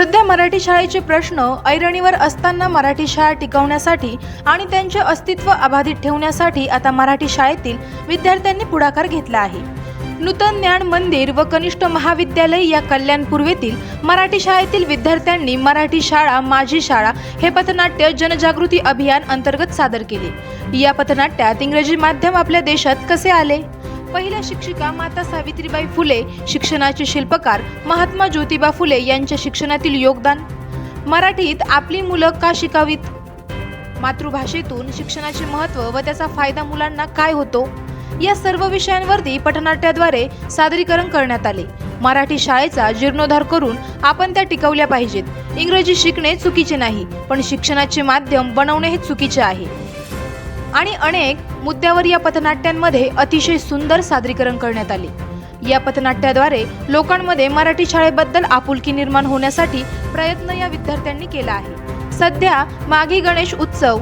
सध्या मराठी शाळेचे प्रश्न ऐरणीवर असताना मराठी शाळा टिकवण्यासाठी आणि त्यांचे अस्तित्व अबाधित ठेवण्यासाठी आता मराठी शाळेतील विद्यार्थ्यांनी पुढाकार घेतला आहे. नूतन ज्ञान मंदिर व कनिष्ठ महाविद्यालय या कल्याण पूर्वेतील मराठी शाळेतील विद्यार्थ्यांनी मराठी शाळा माझी शाळा हे पथनाट्य जनजागृती अभियान अंतर्गत सादर केले. या पथनाट्यात इंग्रजी माध्यम आपल्या देशात कसे आले? पहिल्या शिक्षिका माता सावित्रीबाई फुले शिक्षणाचे शिल्पकार महात्मा ज्योतिबा फुले यांच्या शिक्षणातील योगदान. मराठीत आपली मुलं का शिकावीत? मातृभाषेतून शिक्षणाचे महत्त्व व त्याचा फायदा मुलांना काय होतो? या सर्व विषयांवरती पठनाट्याद्वारे सादरीकरण करण्यात आले. मराठी शाळेचा जीर्णोद्धार करून आपण त्या टिकवल्या पाहिजेत. इंग्रजी शिकणे चुकीचे नाही पण शिक्षणाचे माध्यम बनवणे हे चुकीचे आहे. आणि अनेक मुद्द्यावर या पथनाट्यांमध्ये अतिशय सुंदर सादरीकरण करण्यात आले. या पथनाट्याद्वारे लोकांमध्ये मराठी शाळेबद्दल आपुलकी निर्माण होण्यासाठी प्रयत्न या विद्यार्थ्यांनी केला आहे. सध्या माघी गणेश उत्सव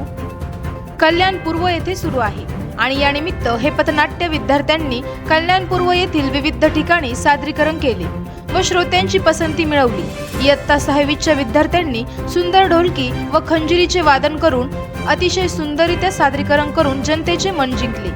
कल्याण पूर्व येथे सुरू आहे आणि यानिमित्त हे पथनाट्य विद्यार्थ्यांनी कल्याण पूर्व येथील विविध ठिकाणी सादरीकरण केले व श्रोत्यांची पसंती मिळवली. इयत्ता सहावीच्या विद्यार्थ्यांनी सुंदर ढोलकी व खंजिरीचे वादन करून अतिशय सुंदररित्या सादरीकरण करून जनतेचे मन जिंकले.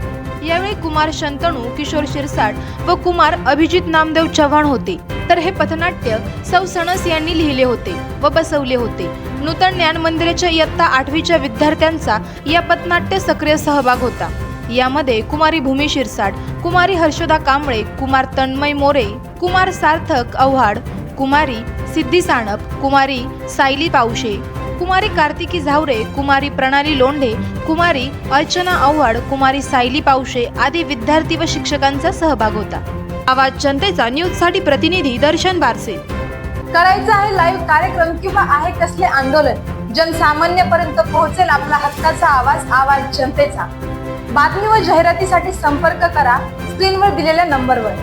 यावेळी कुमार शंतणू किशोर शिरसाट व कुमार अभिजित नामदेव चव्हाण होते. तर हे पथनाट्य सौ सणस यांनी लिहिले होते व बसवले होते. नूतन ज्ञान मंदिराच्या इयत्ता आठवीच्या विद्यार्थ्यांचा या पथनाट्य सक्रिय सहभाग होता. यामध्ये कुमारी भूमी शिरसाट कुमारी हर्षदा कांबळे कुमार तन्मय मोरे कुमार सार्थक अव्हाड कुमारी सिद्धी साणप कुमारी सायली पावशे कुमारी कार्तिकी झावरे कुमारी प्रणाली लोंढे कुमारी अर्चना आव्हाड कुमारी सायली पावशे आदी विद्यार्थी व शिक्षकांचा सहभाग होता. आवाज जनतेचा न्यूजसाठी प्रतिनिधी दर्शन बारसे. करायचं आहे लाईव्ह कार्यक्रम किंवा आहे कसले आंदोलन? जनसामान्यपर्यंत पोहोचेल आपला हक्काचा आवाज आवाज जनतेचा. बातमी व जाहिरातीसाठी संपर्क करा स्क्रीनवर दिलेल्या नंबरवर